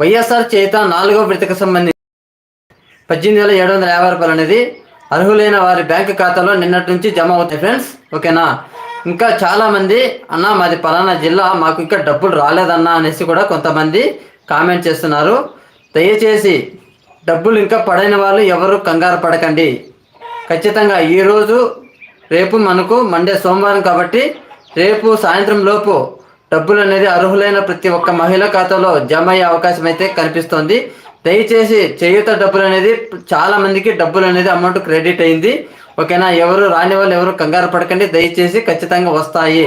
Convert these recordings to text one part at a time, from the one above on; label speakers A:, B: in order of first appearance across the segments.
A: వైఎస్ఆర్ చేత నాలుగో విడతకు సంబంధించి పద్దెనిమిది వేల ఏడు వందల యాభై రూపాయలు అనేది అర్హులైన వారి బ్యాంక్ ఖాతాలో నిన్నటి నుంచి జమ అవుతాయి ఫ్రెండ్స్. ఓకేనా? ఇంకా చాలామంది అన్న మాది పలానా జిల్లా మాకు ఇంకా డబ్బులు రాలేదన్నా అనేసి కూడా కొంతమంది కామెంట్ చేస్తున్నారు. దయచేసి డబ్బులు ఇంకా పడైన వాళ్ళు ఎవరు కంగారు పడకండి. ఖచ్చితంగా ఈరోజు రేపు మనకు మండే సోమవారం కాబట్టి రేపు సాయంత్రం లోపు డబ్బులు అనేది అర్హులైన ప్రతి ఒక్క మహిళ ఖాతాలో జమ అయ్యే అవకాశం అయితే కనిపిస్తోంది. దయచేసి చేయూత డబ్బులు అనేది చాలా మందికి డబ్బులు అనేది అమౌంట్ క్రెడిట్ అయింది. ఓకేనా? ఎవరు రాని వాళ్ళు ఎవరు కంగారు పడకండి. దయచేసి ఖచ్చితంగా వస్తాయి.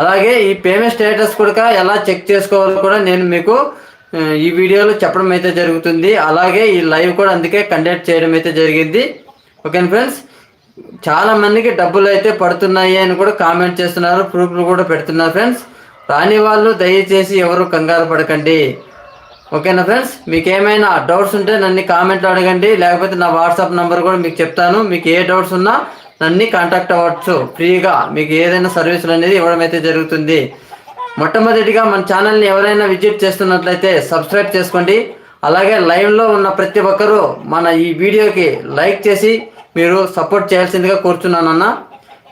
A: అలాగే ఈ పేమెంట్ స్టేటస్ కూడా ఎలా చెక్ చేసుకోవాలో కూడా నేను మీకు ఈ వీడియోలో చెప్పడం అయితే జరుగుతుంది. అలాగే ఈ లైవ్ కూడా అందుకే కండక్ట్ చేయడం అయితే జరిగింది. ఓకేనా ఫ్రెండ్స్ చాలా మందికి డబ్బులు అయితే పడుతున్నాయి అని కూడా కామెంట్ చేస్తున్నారు ప్రూఫ్లు కూడా పెడుతున్నారు ఫ్రెండ్స్ రాని వాళ్ళు దయచేసి ఎవరు కంగారు పడకండి. ఓకేనా ఫ్రెండ్స్? మీకు ఏమైనా డౌట్స్ ఉంటే నన్ను కామెంట్లో అడగండి. లేకపోతే నా వాట్సాప్ నంబర్ కూడా మీకు చెప్తాను. మీకు ఏ డౌట్స్ ఉన్నా నన్ను కాంటాక్ట్ అవ్వచ్చు. ఫ్రీగా మీకు ఏదైనా సర్వీసులు అనేది ఇవ్వడం అయితే జరుగుతుంది. మొట్టమొదటిగా మన ఛానల్ని ఎవరైనా విజిట్ చేస్తున్నట్లయితే సబ్స్క్రైబ్ చేసుకోండి. అలాగే లైవ్లో ఉన్న ప్రతి ఒక్కరూ మన ఈ వీడియోకి లైక్ చేసి మీరు సపోర్ట్ చేయాల్సిందిగా కోరుచున్నానన్న.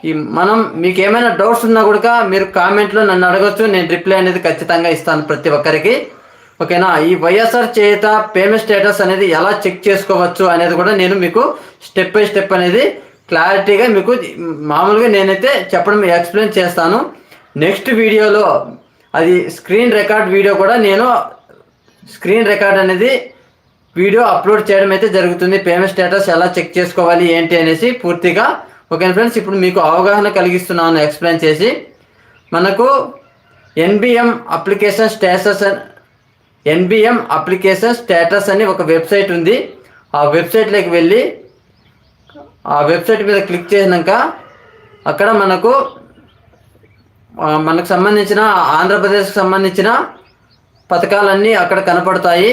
A: ఈ మనం మీకు ఏమైనా డౌట్స్ ఉన్నా కూడా మీరు కామెంట్లో నన్ను అడగచ్చు. నేను రిప్లై అనేది ఖచ్చితంగా ఇస్తాను ప్రతి ఒక్కరికి. ఓకేనా? ఈ వైఎస్ఆర్ చేత పేమెంట్ స్టేటస్ అనేది ఎలా చెక్ చేసుకోవచ్చు అనేది కూడా నేను మీకు స్టెప్ బై స్టెప్ అనేది క్లారిటీగా మీకు మామూలుగా నేనైతే చెప్పడం ఎక్స్ప్లెయిన్ చేస్తాను. నెక్స్ట్ వీడియోలో అది స్క్రీన్ రికార్డ్ వీడియో కూడా నేను స్క్రీన్ రికార్డ్ అనేది వీడియో అప్లోడ్ చేయడం అయితే జరుగుతుంది. పేమెంట్ స్టేటస్ ఎలా చెక్ చేసుకోవాలి ఏంటి అనేసి పూర్తిగా ఓకే ఫ్రెండ్స్ ఇప్పుడు మీకు అవగాహన కలిగిస్తున్నాను ఎక్స్ప్లెయిన్ చేసి. మనకు NBM application status NBM application status అని ఒక వెబ్సైట్ ఉంది. ఆ వెబ్సైట్లోకి వెళ్ళి ఆ వెబ్సైట్ మీద క్లిక్ చేసినాక అక్కడ మనకు మనకు సంబంధించిన ఆంధ్రప్రదేశ్కి సంబంధించిన పథకాలన్నీ అక్కడ కనపడతాయి.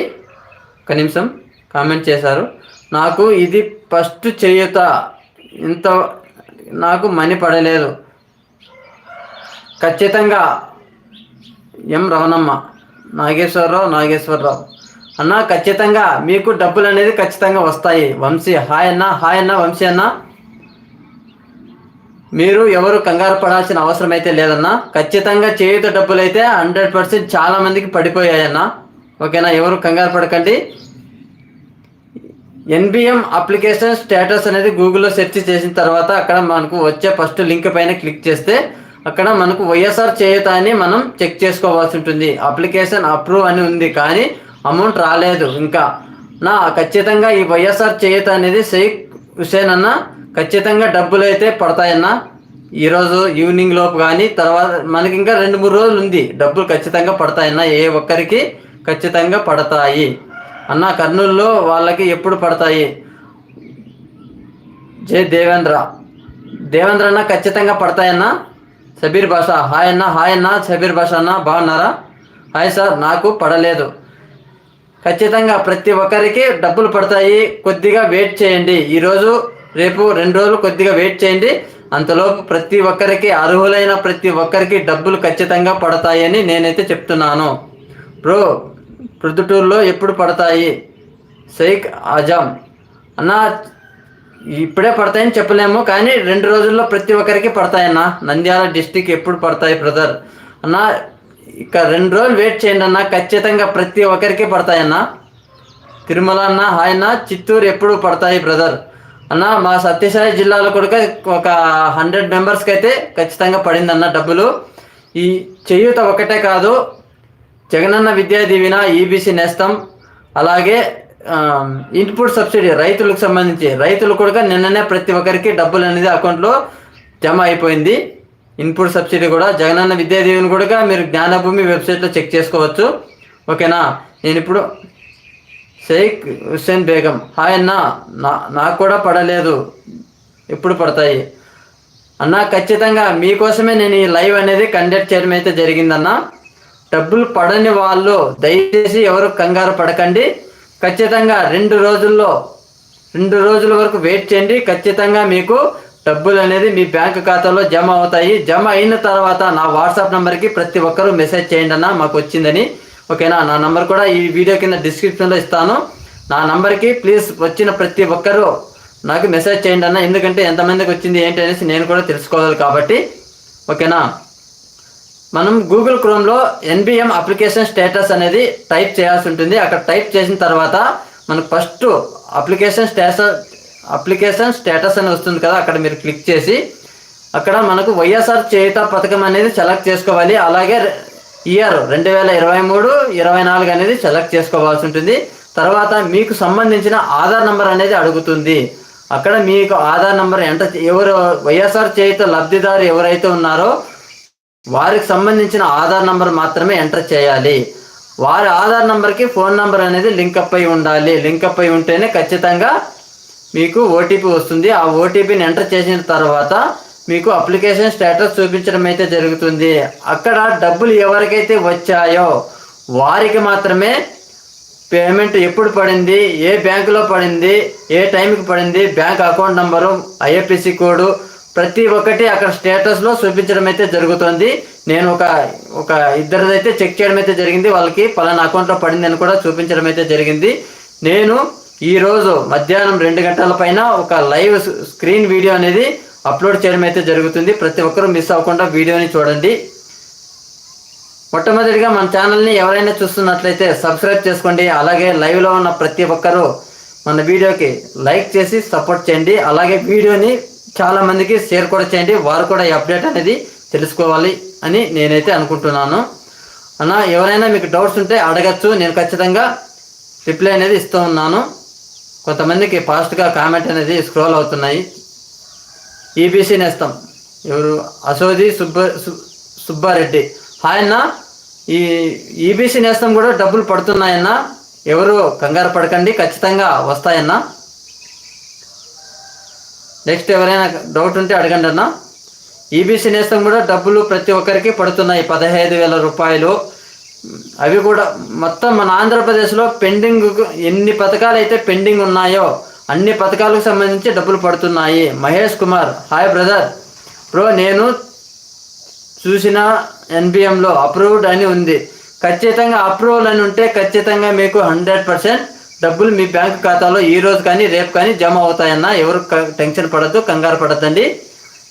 A: ఒక నిమిషం కామెంట్ చేశారు. నాకు ఇది ఫస్ట్ చేయుత ఇంత నాకు మనీ పడలేదు. ఖచ్చితంగా ఎం రవణమ్మ నాగేశ్వరరావు నాగేశ్వరరావు. అన్న ఖచ్చితంగా మీకు డబ్బులు అనేది ఖచ్చితంగా వస్తాయి. వంశీ హాయ్ అన్న హాయ్ అన్న వంశీ అన్న. మీరు ఎవరు కంగారు పడాల్సిన అవసరం అయితే లేదన్నా. ఖచ్చితంగా చేయుత డబ్బులు అయితే హండ్రెడ్ పర్సెంట్ చాలా మందికి పడిపోయాయన్న. ఓకేనా? ఎవరు కంగారు పడకండి. ఎన్బిఎం అప్లికేషన్ స్టేటస్ అనేది గూగుల్లో సెర్చ్ చేసిన తర్వాత అక్కడ మనకు వచ్చే ఫస్ట్ లింక్ పైన క్లిక్ చేస్తే అక్కడ మనకు వైఎస్ఆర్ చేయుత అని మనం చెక్ చేసుకోవాల్సి ఉంటుంది. అప్లికేషన్ అప్రూవ్ అని ఉంది కానీ అమౌంట్ రాలేదు. ఇంకా నా ఖచ్చితంగా ఈ వైఎస్ఆర్ చేయుత అనేది షేక్ హుసేన్ అన్న ఖచ్చితంగా డబ్బులు అయితే పడతాయన్న ఈరోజు ఈవినింగ్ లోపు కానీ తర్వాత మనకి ఇంకా రెండు మూడు రోజులు ఉంది. డబ్బులు ఖచ్చితంగా పడతాయన్న ఏ ఒక్కరికి ఖచ్చితంగా పడతాయి. అన్న కర్నూలులో వాళ్ళకి ఎప్పుడు పడతాయి? జై దేవేంద్ర. దేవేంద్ర అన్న ఖచ్చితంగా పడతాయన్నా సబీర్ భాష హాయ్ అన్న హాయ్ అన్న. సబీర్ భాష అన్న బాగున్నారా? హాయ్ సార్ నాకు పడలేదు. ఖచ్చితంగా ప్రతి ఒక్కరికి డబ్బులు పడతాయి. కొద్దిగా వెయిట్ చేయండి. ఈరోజు రేపు రెండు రోజులు కొద్దిగా వెయిట్ చేయండి. అంతలోపు ప్రతి ఒక్కరికి అర్హులైన ప్రతి ఒక్కరికి డబ్బులు ఖచ్చితంగా పడతాయని నేనైతే చెప్తున్నాను. బ్రో ప్రొద్దుటూరులో ఎప్పుడు పడతాయి? షేక్ ఆజాం అన్న ఇప్పుడే పడతాయని చెప్పలేము కానీ రెండు రోజుల్లో ప్రతి ఒక్కరికి పడతాయన్న. నంద్యాల డిస్టిక్ ఎప్పుడు పడతాయి బ్రదర్? అన్న ఇక రెండు రోజులు వెయిట్ చేయండి అన్న. ఖచ్చితంగా ప్రతి ఒక్కరికి పడతాయన్న. తిరుమల అన్న ఆయన చిత్తూరు ఎప్పుడు పడతాయి బ్రదర్? అన్న మా సత్యసాయి జిల్లాలో కూడా ఒక హండ్రెడ్ మెంబర్స్కి అయితే ఖచ్చితంగా పడిందన్న డబ్బులు. ఈ చేయూత ఒకటే కాదు జగనన్న విద్యా దీవెన ఈబీసీ నేస్తం అలాగే ఇన్పుట్ సబ్సిడీ రైతులకు సంబంధించి రైతులు కూడా నిన్ననే ప్రతి ఒక్కరికి డబ్బులు అనేది అకౌంట్లో జమ అయిపోయింది. ఇన్పుట్ సబ్సిడీ కూడా జగనన్న విద్యా దీవెన కూడా మీరు జ్ఞానభూమి వెబ్సైట్లో చెక్ చేసుకోవచ్చు. ఓకేనా? నేను ఇప్పుడు షేక్ హుస్సేన్ బేగం. హాయ్ అన్న. నా నాకు కూడా పడలేదు. ఎప్పుడు పడతాయి? అన్న ఖచ్చితంగా మీకోసమే నేను ఈ లైవ్ అనేది కండక్ట్ చేయడం అయితే జరిగిందన్నా. డబ్బులు పడని వాళ్ళు దయచేసి ఎవరు కంగారు పడకండి. ఖచ్చితంగా రెండు రోజుల్లో రెండు రోజుల వరకు వెయిట్ చేయండి. ఖచ్చితంగా మీకు డబ్బులు అనేది మీ బ్యాంక్ ఖాతాలో జమ అవుతాయి. జమ అయిన తర్వాత నా వాట్సాప్ నెంబర్కి ప్రతి ఒక్కరూ మెసేజ్ చేయండి అన్న మాకు వచ్చిందని. ఓకేనా? నా నంబర్ కూడా ఈ వీడియో కింద డిస్క్రిప్షన్లో ఇస్తాను. నా నంబర్కి ప్లీజ్ వచ్చిన ప్రతి ఒక్కరూ నాకు మెసేజ్ చేయండి అన్న. ఎందుకంటే ఎంతమందికి వచ్చింది ఏంటి అనేసి నేను కూడా తెలుసుకోవాలి కాబట్టి. ఓకేనా? మనం గూగుల్ క్రోమ్లో ఎన్బిఎం అప్లికేషన్ స్టేటస్ అనేది టైప్ చేయాల్సి ఉంటుంది. అక్కడ టైప్ చేసిన తర్వాత మనకు first application status application status అని వస్తుంది కదా అక్కడ మీరు క్లిక్ చేసి అక్కడ మనకు వైఎస్ఆర్ చేయుత పథకం అనేది సెలెక్ట్ చేసుకోవాలి. అలాగే ఇయర్ రెండు వేల ఇరవై మూడు ఇరవై నాలుగు అనేది సెలెక్ట్ చేసుకోవాల్సి ఉంటుంది. తర్వాత మీకు సంబంధించిన ఆధార్ నెంబర్ అనేది అడుగుతుంది. అక్కడ మీకు ఆధార్ నెంబర్ ఎంత ఎవరు వైఎస్ఆర్ చేయుత లబ్ధిదారు ఎవరైతే ఉన్నారో వారికి సంబంధించిన ఆధార్ నంబర్ మాత్రమే ఎంటర్ చేయాలి. వారి ఆధార్ నంబర్కి ఫోన్ నంబర్ అనేది లింక్ అప్ అయి ఉండాలి. లింక్ అప్ అయి ఉంటేనే ఖచ్చితంగా మీకు ఓటీపీ వస్తుంది. ఆ ఓటీపీని ఎంటర్ చేసిన తర్వాత మీకు అప్లికేషన్ స్టేటస్ చూపించడం అయితే జరుగుతుంది. అక్కడ డబ్బులు ఎవరికైతే వచ్చాయో వారికి మాత్రమే పేమెంట్ ఎప్పుడు పడింది ఏ బ్యాంకులో పడింది ఏ టైంకి పడింది bank account number IFSC code ప్రతి ఒక్కటి అక్కడ స్టేటస్లో చూపించడం అయితే జరుగుతుంది. నేను ఒక ఒక ఇద్దరిదైతే చెక్ చేయడం అయితే జరిగింది. వాళ్ళకి పలానా అకౌంట్లో పడింది అని కూడా చూపించడం అయితే జరిగింది. నేను ఈరోజు మధ్యాహ్నం రెండు గంటల పైన ఒక లైవ్ స్క్రీన్ వీడియో అనేది అప్లోడ్ చేయడం అయితే జరుగుతుంది. ప్రతి ఒక్కరూ మిస్ అవ్వకుండా వీడియోని చూడండి. మొట్టమొదటిగా మన ఛానల్ని ఎవరైనా చూస్తున్నట్లయితే సబ్స్క్రైబ్ చేసుకోండి. అలాగే లైవ్లో ఉన్న ప్రతి ఒక్కరూ మన వీడియోకి లైక్ చేసి సపోర్ట్ చేయండి. అలాగే వీడియోని చాలా మందికి షేర్ కూడా చేయండి. వారు కూడా ఈ అప్డేట్ అనేది తెలుసుకోవాలి అని నేనైతే అనుకుంటున్నాను. అన్న ఎవరైనా మీకు డౌట్స్ ఉంటే అడగచ్చు. నేను ఖచ్చితంగా రిప్లై అనేది ఇస్తూ ఉన్నాను. కొంతమందికి ఫాస్ట్గా కామెంట్ అనేది స్క్రోల్ అవుతున్నాయి. ఈబీసీ నేస్తాం. ఎవరు? అశోది సుబ్బ సు- సుబ్బారెడ్డి. హాయ్ అన్న. ఈ ఈబీసీ నేస్తం కూడా డబ్బులు పడుతున్నాయన్న. ఎవరు? కంగారు పడకండి. ఖచ్చితంగా వస్తాయన్న. నెక్స్ట్ ఎవరైనా డౌట్ ఉంటే అడగండి అన్న. ఈబీసీ నేస్తం కూడా డబ్బులు ప్రతి ఒక్కరికి పడుతున్నాయి. పదహైదు వేల రూపాయలు. అవి కూడా మొత్తం మన ఆంధ్రప్రదేశ్లో పెండింగ్ ఎన్ని పథకాలు అయితే పెండింగ్ ఉన్నాయో అన్ని పథకాలకు సంబంధించి డబ్బులు పడుతున్నాయి. Mahesh Kumar hi brother. Bro నేను చూసిన ఎన్బిఎంలో అప్రూవ్డ్ అని ఉంది. ఖచ్చితంగా అప్రూవల్ అని ఉంటే ఖచ్చితంగా మీకు హండ్రెడ్ పర్సెంట్ డబ్బులు మీ బ్యాంక్ ఖాతాలో ఈ రోజు కానీ రేపు కానీ జమ అవుతాయన్న ఎవరు టెన్షన్ పడద్దు కంగారు పడద్దండి.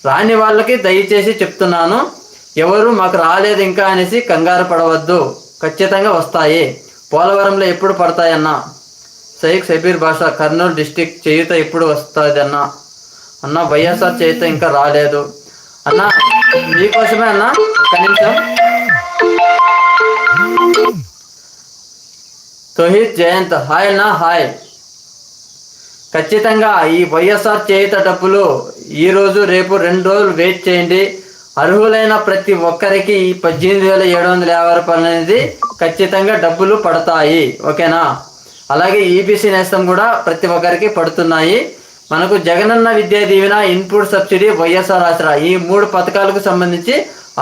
A: రాని వాళ్ళకి దయచేసి చెప్తున్నాను ఎవరు మాకు రాలేదు ఇంకా అనేసి కంగారు పడవద్దు. ఖచ్చితంగా వస్తాయి. పోలవరంలో ఎప్పుడు పడతాయన్న? సైక్ సబీర్ భాష కర్నూలు డిస్టిక్ చేయుత ఎప్పుడు వస్తుంది అన్న వైఎస్ఆర్ చేయుత ఇంకా రాలేదు. అన్న మీకోసమే అన్న ఒక్క నిమిషం. తోహిత్ జయంత్ హాయ్ నా హాయ్. ఖచ్చితంగా ఈ వైఎస్ఆర్ చేయుత డబ్బులు ఈరోజు రేపు రెండు రోజులు వెయిట్ చేయండి. అర్హులైన ప్రతి ఒక్కరికి ఈ పద్దెనిమిది వేల ఏడు వందల యాభై రూపాయలు అనేది ఖచ్చితంగా డబ్బులు పడతాయి. ఓకేనా? అలాగే ఈబీసీ నేస్తం కూడా ప్రతి ఒక్కరికి పడుతున్నాయి. మనకు జగనన్న విద్యా దీవెన ఇన్పుట్ సబ్సిడీ వైఎస్ఆర్ ఆసరా ఈ మూడు పథకాలకు సంబంధించి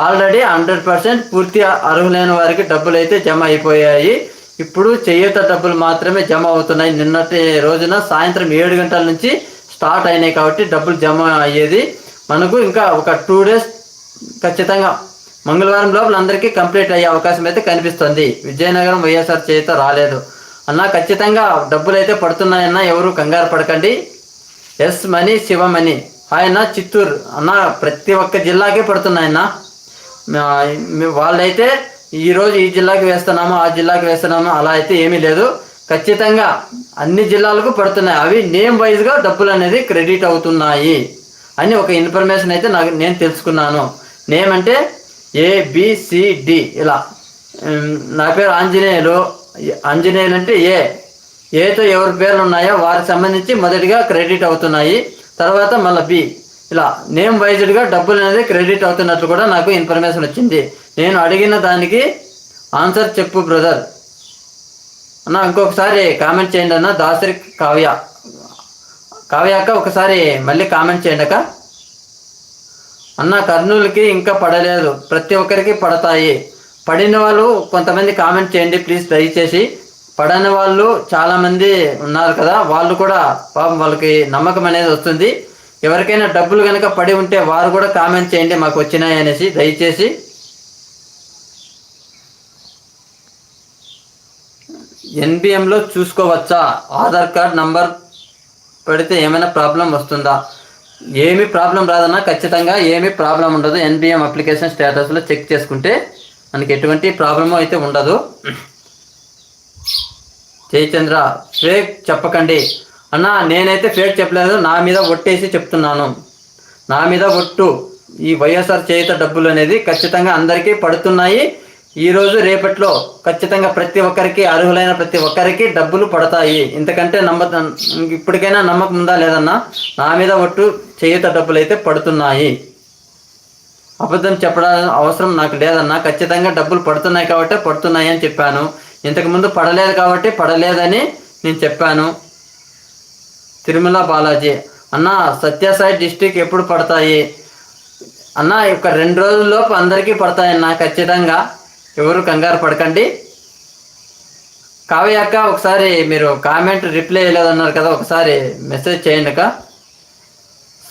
A: ఆల్రెడీ హండ్రెడ్ పర్సెంట్ పూర్తి అర్హులైన వారికి డబ్బులు అయితే జమ అయిపోయాయి. ఇప్పుడు చేయూత డబ్బులు మాత్రమే జమ అవుతున్నాయి. నిన్నటి రోజున సాయంత్రం ఏడు గంటల నుంచి స్టార్ట్ అయినాయి కాబట్టి డబ్బులు జమ అయ్యేది మనకు ఇంకా ఒక టూ డేస్ ఖచ్చితంగా మంగళవారం లోపల అందరికీ కంప్లీట్ అయ్యే అవకాశం అయితే కనిపిస్తుంది. విజయనగరం వైఎస్ఆర్ చేత రాలేదు. అన్న ఖచ్చితంగా డబ్బులు అయితే పడుతున్నాయన్న ఎవరు కంగారు పడకండి. ఎస్ మనీ శివమణి ఆయన చిత్తూరు. అన్న ప్రతి ఒక్క జిల్లాకే పడుతున్నాయన్న. మా- వాళ్ళైతే ఈరోజు ఈ జిల్లాకి వేస్తున్నాము ఆ జిల్లాకి వేస్తున్నాము అలా అయితే ఏమీ లేదు. ఖచ్చితంగా అన్ని జిల్లాలకు పడుతున్నాయి. అవి నేమ్ వైజ్గా డబ్బులు అనేది క్రెడిట్ అవుతున్నాయి అని ఒక ఇన్ఫర్మేషన్ అయితే నాకు నేను తెలుసుకున్నాను. నేమ్ అంటే ఏబిసిడి ఇలా. నా పేరు ఆంజనేయులు. ఆంజనేయులు అంటే ఏ ఏతో ఎవరి పేర్లు ఉన్నాయో వారికి సంబంధించి మొదటిగా క్రెడిట్ అవుతున్నాయి. తర్వాత మళ్ళీ బి ఇలా నేమ్ వైజ్డ్గా డబ్బులు అనేది క్రెడిట్ అవుతున్నట్లు కూడా నాకు ఇన్ఫర్మేషన్ వచ్చింది. నేను అడిగిన దానికి ఆన్సర్ చెప్పు బ్రదర్. అన్న ఇంకొకసారి కామెంట్ చేయండి అన్న దాసరి కావ్య. కావ్యాక ఒకసారి మళ్ళీ కామెంట్ చేయండి అక్క. అన్న కర్నూలుకి ఇంకా పడలేదు. ప్రతి ఒక్కరికి పడతాయి. పడిన వాళ్ళు కొంతమంది కామెంట్ చేయండి ప్లీజ్ దయచేసి. పడని వాళ్ళు చాలామంది ఉన్నారు కదా వాళ్ళు కూడా పాపం వాళ్ళకి నమ్మకం అనేది వస్తుంది. ఎవరికైనా డబ్బులు కనుక పడి ఉంటే వారు కూడా కామెంట్ చేయండి మాకు వచ్చినాయి అనేసి దయచేసి. ఎన్బిఎంలో చూసుకోవచ్చా? ఆధార్ కార్డ్ నంబర్ పెడితే ఏమైనా ప్రాబ్లం వస్తుందా? ఏమి ప్రాబ్లం రాదన్నా ఖచ్చితంగా ఏమి ప్రాబ్లం ఉండదు. ఎన్బిఎం అప్లికేషన్ స్టేటస్లో చెక్ చేసుకుంటే మనకి ఎటువంటి ప్రాబ్లము అయితే ఉండదు. జయచంద్ర ఫేక్ చెప్పకండి. అన్న నేనైతే ఫేక్ చెప్పలేదు. నా మీద ఒట్టేసి చెప్తున్నాను. నా మీద ఒట్టు. ఈ వైఎస్ఆర్ చేత డబ్బులు అనేది ఖచ్చితంగా అందరికీ పడుతున్నాయి. ఈ రోజు రేపట్లో ఖచ్చితంగా ప్రతి ఒక్కరికి అర్హులైన ప్రతి ఒక్కరికి డబ్బులు పడతాయి. ఇంతకంటే నమ్మ ఇప్పటికైనా నమ్మకం ఉందా లేదన్నా నా మీద ఒట్టు చేయుత డబ్బులు అయితే పడుతున్నాయి. అబద్ధం చెప్పడం అవసరం నాకు లేదన్నా ఖచ్చితంగా డబ్బులు పడుతున్నాయి కాబట్టి పడుతున్నాయి అని చెప్పాను. ఇంతకుముందు పడలేదు కాబట్టి పడలేదని నేను చెప్పాను. తిరుమల బాలాజీ అన్న సత్యసాయి డిస్టిక్ ఎప్పుడు పడతాయి? అన్న ఒక రెండు రోజుల్లోపు అందరికీ పడతాయన్న ఖచ్చితంగా. ఎవరు కంగారు పడకండి. కావ్యాక ఒకసారి మీరు కామెంట్ రిప్లై ఇవ్వలేదన్నారు కదా ఒకసారి మెసేజ్ చేయండి అక్క.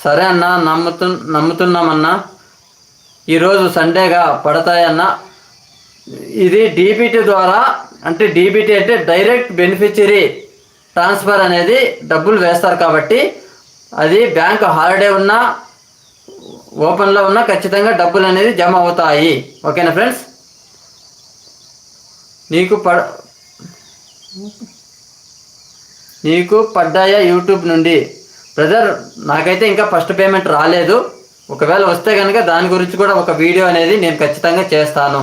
A: సరే అన్న నమ్ముతు నమ్ముతున్నామన్నా. ఈరోజు సండేగా పడతాయన్న ఇది డీబీటీ ద్వారా అంటే డీబీటీ అంటే డైరెక్ట్ బెనిఫిషరీ ట్రాన్స్ఫర్ అనేది డబ్బులు వేస్తారు కాబట్టి అది బ్యాంక్ హాలిడే ఉన్నా ఓపెన్లో ఉన్నా ఖచ్చితంగా డబ్బులు అనేది జమ అవుతాయి. ఓకేనా ఫ్రెండ్స్? నీకు పడ నీకు పడ్డాయా యూట్యూబ్ నుండి? బ్రదర్ నాకైతే ఇంకా ఫస్ట్ పేమెంట్ రాలేదు. ఒకవేళ వస్తే కనుక దాని గురించి కూడా ఒక వీడియో అనేది నేను ఖచ్చితంగా చేస్తాను.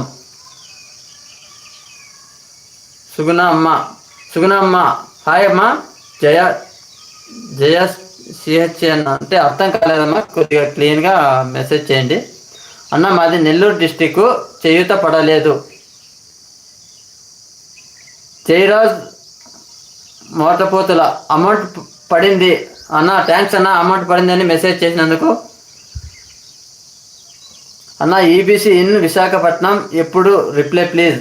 A: సుగుణ అమ్మ సుగుణ అమ్మ హాయ్ అమ్మ. జయ జయ సిహెచ్ అన్న అంటే అర్థం కాలేదమ్మా. కొద్దిగా క్లీన్గా మెసేజ్ చేయండి. అన్న మాది నెల్లూరు డిస్టిక్ చేయూత పడలేదు. జయరాజ్ మోటపోతుల అమౌంట్ పడింది అన్న థ్యాంక్స్ అన్న అమౌంట్ పడిందని మెసేజ్ చేసినందుకు. అన్న ఈబీసీ ఇన్ విశాఖపట్నం ఎప్పుడు? Reply please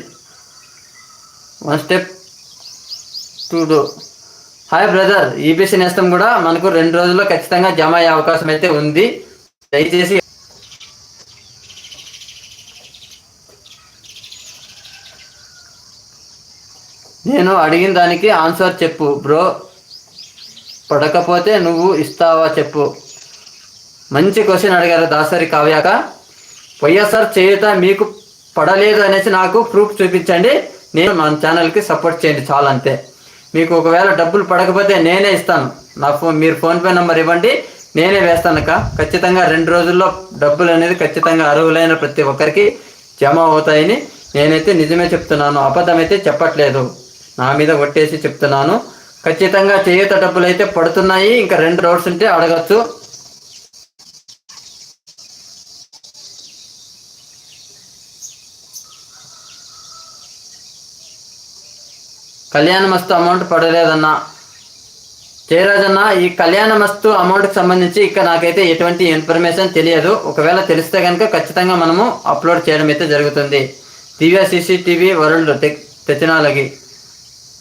A: one step to do hi brother EBC నేస్తం కూడా మనకు రెండు రోజుల్లో ఖచ్చితంగా జమ అయ్యే అవకాశం అయితే ఉంది. దయచేసి నేను అడిగిన దానికి ఆన్సర్ చెప్పు బ్రో. పడకపోతే నువ్వు ఇస్తావా చెప్పు. మంచి క్వశ్చన్ అడిగారు దాసరి కావ్యాక. వైఎస్ఆర్ చేయుత మీకు పడలేదు అనేసి నాకు ప్రూఫ్ చూపించండి. నేను నా ఛానల్కి సపోర్ట్ చేయండి చాలా అంతే. మీకు ఒకవేళ డబ్బులు పడకపోతే నేనే ఇస్తాను. నా ఫోన్ మీరు ఫోన్పే నెంబర్ ఇవ్వండి నేనే వేస్తానక్క ఖచ్చితంగా రెండు రోజుల్లో డబ్బులు అనేది ఖచ్చితంగా అర్హులైన ప్రతి ఒక్కరికి జమ అవుతాయని నేనైతే నిజమే చెప్తున్నాను. అబద్ధమైతే చెప్పట్లేదు. నా మీద కొట్టేసి చెప్తున్నాను. ఖచ్చితంగా చేయుత డబ్బులు అయితే పడుతున్నాయి. ఇంకా రెండు రోడ్స్ ఉంటే అడగచ్చు. కళ్యాణ మస్తు అమౌంట్ పడలేదన్నా. జయరాజన్న ఈ కళ్యాణ మస్తు అమౌంట్కి సంబంధించి ఇక్కడ నాకైతే ఎటువంటి ఇన్ఫర్మేషన్ తెలియదు. ఒకవేళ తెలిస్తే కనుక ఖచ్చితంగా మనము అప్లోడ్ చేయడం అయితే జరుగుతుంది. Divya CCTV world tech technology.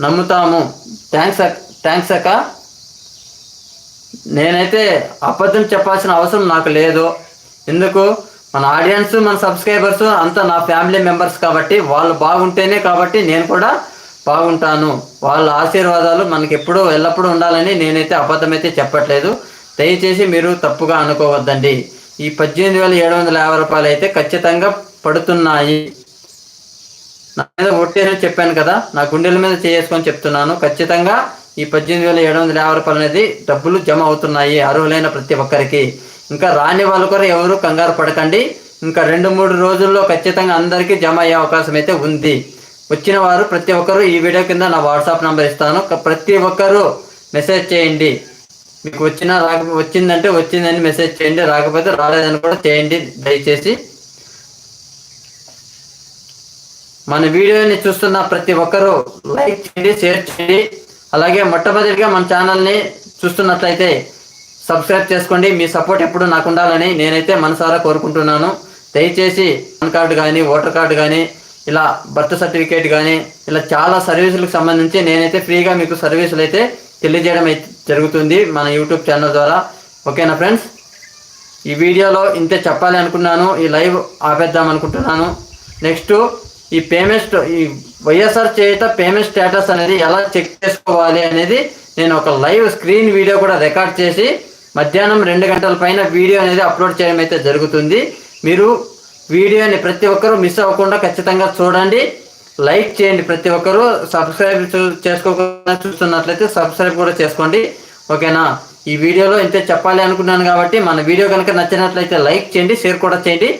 A: నమ్ముతాము. Thanks thanks అక్క. నేనైతే అబద్ధం చెప్పాల్సిన అవసరం నాకు లేదు. ఎందుకు? మన ఆడియన్స్ మన సబ్స్క్రైబర్స్ అంతా నా ఫ్యామిలీ మెంబర్స్ కాబట్టి వాళ్ళు బాగుంటేనే కాబట్టి నేను కూడా బాగుంటాను. వాళ్ళ ఆశీర్వాదాలు మనకి ఎప్పుడూ ఎల్లప్పుడూ ఉండాలని నేనైతే అబద్ధమైతే చెప్పట్లేదు. దయచేసి మీరు తప్పుగా అనుకోవద్దండి. ఈ పద్దెనిమిది వేల ఏడు వందల యాభై రూపాయలు అయితే ఖచ్చితంగా పడుతున్నాయి. నా మీద ఒట్టేసి చెప్పాను కదా నా గుండెల మీద చేసుకొని చెప్తున్నాను. ఖచ్చితంగా ఈ పద్దెనిమిది వేల ఏడు వందల యాభై రూపాయలు అనేది డబ్బులు జమ అవుతున్నాయి అర్హులైన ప్రతి ఒక్కరికి. ఇంకా రాని వాళ్ళు కూడా ఎవరు కంగారు పడకండి. ఇంకా రెండు మూడు రోజుల్లో ఖచ్చితంగా అందరికీ జమ అయ్యే అవకాశం అయితే ఉంది. వచ్చిన వారు ప్రతి ఒక్కరు ఈ వీడియో కింద నా వాట్సాప్ నంబర్ ఇస్తాను. ప్రతి ఒక్కరు మెసేజ్ చేయండి. మీకు వచ్చినా రాక వచ్చిందంటే వచ్చిందని మెసేజ్ చేయండి. రాకపోతే రాలేదని కూడా చేయండి. దయచేసి మన వీడియోని చూస్తున్న ప్రతి ఒక్కరూ లైక్ చేయండి షేర్ చేయండి. అలాగే మొట్టమొదటిగా మన ఛానల్ని చూస్తున్నట్లయితే సబ్స్క్రైబ్ చేసుకోండి. మీ సపోర్ట్ ఎప్పుడు నాకు ఉండాలని నేనైతే మనసారా కోరుకుంటున్నాను. దయచేసి పాన్ కార్డు కానీ ఓటర్ కార్డు కానీ ఇలా బర్త్ సర్టిఫికేట్ కానీ ఇలా చాలా సర్వీసులకు సంబంధించి నేనైతే ఫ్రీగా మీకు సర్వీసులు అయితే తెలియజేయడం అయితే జరుగుతుంది మన యూట్యూబ్ ఛానల్ ద్వారా. ఓకేనా ఫ్రెండ్స్? ఈ వీడియోలో ఇంతే చెప్పాలి అనుకున్నాను. ఈ లైవ్ ఆపేద్దాం అనుకుంటున్నాను. నెక్స్ట్ ఈ పేమెంట్ ఈ వైఎస్ఆర్ చేత పేమెంట్ స్టేటస్ అనేది ఎలా చెక్ చేసుకోవాలి అనేది నేను ఒక లైవ్ స్క్రీన్ వీడియో కూడా రికార్డ్ చేసి మధ్యాహ్నం రెండు గంటల పైన వీడియో అనేది అప్లోడ్ చేయడం అయితే జరుగుతుంది. మీరు వీడియోని ప్రతి ఒక్కరూ మిస్ అవ్వకుండా ఖచ్చితంగా చూడండి. లైక్ చేయండి ప్రతి ఒక్కరూ. సబ్స్క్రైబ్ చూ- చేసుకోకుండా చూస్తున్నట్లయితే సబ్స్క్రైబ్ కూడా చేసుకోండి. ఓకేనా? ఈ వీడియోలో ఇంతే చెప్పాలి అనుకున్నాను కాబట్టి మన వీడియో కనుక నచ్చినట్లయితే లైక్ చేయండి షేర్ కూడా చేయండి.